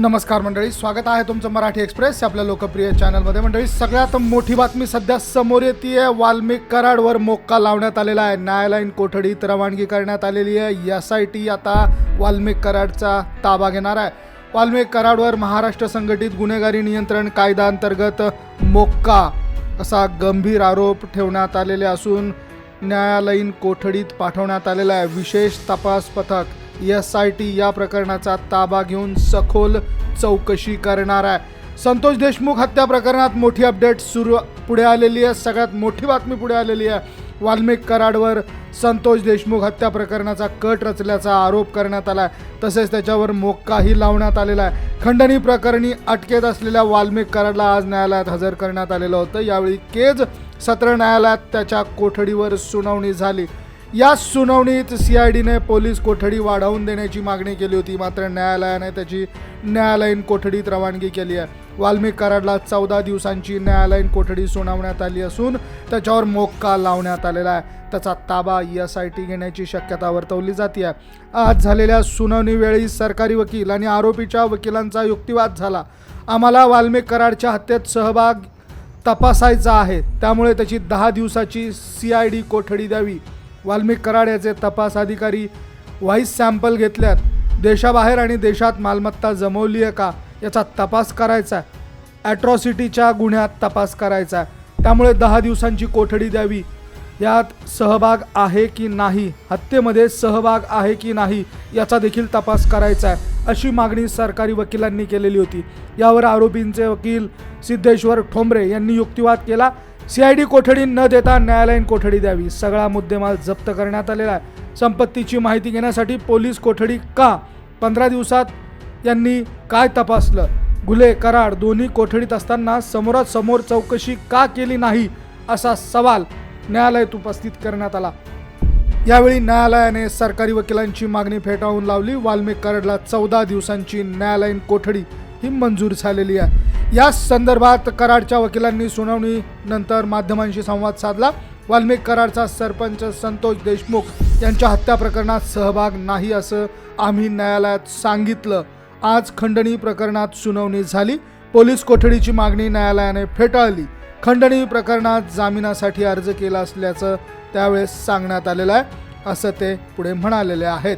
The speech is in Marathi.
नमस्कार मंडळी स्वागत आहे तुमचं मराठी एक्सप्रेस आपल्या लोकप्रिय चॅनलमध्ये. मंडळी सगळ्यात मोठी बातमी सध्या समोर येते आहे वाल्मिक कराडवर मोक्का लावण्यात आलेला आहे. न्यायालयीन कोठडीत रवानगी करण्यात आलेली आहे. एस आय टी आता वाल्मिक कराडचा ताबा घेणार आहे. वाल्मिक कराडवर महाराष्ट्र संघटित गुन्हेगारी नियंत्रण कायदा अंतर्गत मोक्का असा गंभीर आरोप ठेवण्यात आलेले असून न्यायालयीन कोठडीत पाठवण्यात आलेला आहे. विशेष तपास पथक एस आय टी या प्रकरणाचा ताबा घेऊन सखोल चौकशी करणार आहे. संतोष देशमुख हत्या प्रकरणात मोठी अपडेट सुरू पुढे आलेली आहे. सगळ्यात मोठी बातमी पुढे आलेली आहे. वाल्मिक कराडवर संतोष देशमुख हत्या प्रकरणाचा कट रचल्याचा आरोप करण्यात आला आहे. तसेच त्याच्यावर मोक्काही लावण्यात आलेला आहे. खंडणी प्रकरणी अटकेत असलेल्या वाल्मिक कराडला आज न्यायालयात हजर करण्यात आलेलं होतं. यावेळी केज सत्र न्यायालयात त्याच्या कोठडीवर सुनावणी झाली. या सुनावणीत सी आय डीने पोलीस कोठडी वाढवून देण्याची मागणी केली होती. मात्र न्यायालयाने त्याची न्यायालयीन कोठडीत रवानगी केली आहे. वाल्मिक कराडला चौदा दिवसांची न्यायालयीन कोठडी सुनावण्यात आली असून त्याच्यावर मोक्का लावण्यात आलेला आहे. त्याचा ताबा एस आय टी घेण्याची शक्यता वर्तवली जाते आज झालेल्या सुनावणीवेळी सरकारी वकील आणि आरोपीच्या वकिलांचा युक्तिवाद झाला. आम्हाला वाल्मिक कराडच्या हत्येत सहभाग तपासायचा आहे. त्यामुळे त्याची दहा दिवसाची सी आय डी कोठडी द्यावी. वाल्मिक कराड याचे तपास अधिकारी व्हाईस सॅम्पल घेतल्यात. देशाबाहेर आणि देशात मालमत्ता जमवली आहे का याचा तपास करायचा आहे. ॲट्रॉसिटीच्या गुन्ह्यात तपास करायचा आहे. त्यामुळे दहा दिवसांची कोठडी द्यावी. यात सहभाग आहे की नाही? हत्येमध्ये सहभाग आहे की नाही? याचा देखील तपास करायचा आहे. अशी मागणी सरकारी वकिलांनी केलेली होती. यावर आरोपींचे वकील सिद्धेश्वर ठोंबरे यांनी युक्तिवाद केला. सी आय डी कोठडी न देता न्यायालयीन कोठडी द्यावी. सगळा मुद्देमाल जप्त करण्यात आलेला आहे. संपत्तीची माहिती घेण्यासाठी पोलीस कोठडी का? पंधरा दिवसात यांनी काय तपासलं? गुले कराड दोन्ही कोठडीत असताना समोरासमोर चौकशी का केली नाही असा सवाल न्यायालयात उपस्थित करण्यात आला. यावेळी न्यायालयाने सरकारी वकिलांची मागणी फेटाळून लावली. वाल्मिक कराडला चौदा दिवसांची न्यायालयीन कोठडी ही मंजूर झालेली आहे. या संदर्भात कराडच्या वकिलांनी सुनावणी नंतर माध्यमांशी संवाद साधला. वाल्मिक कराडचा सरपंच संतोष देशमुख यांच्या हत्या प्रकरणात सहभाग नाही असं आम्ही न्यायालयात सांगितलं. आज खंडणी प्रकरणात सुनावणी झाली. पोलीस कोठडीची मागणी न्यायालयाने फेटाळली. खंडणी प्रकरणात जामिनासाठी अर्ज केला असल्याचं त्यावेळेस सांगण्यात आलेलं आहे. असं ते पुढे म्हणालेले आहेत.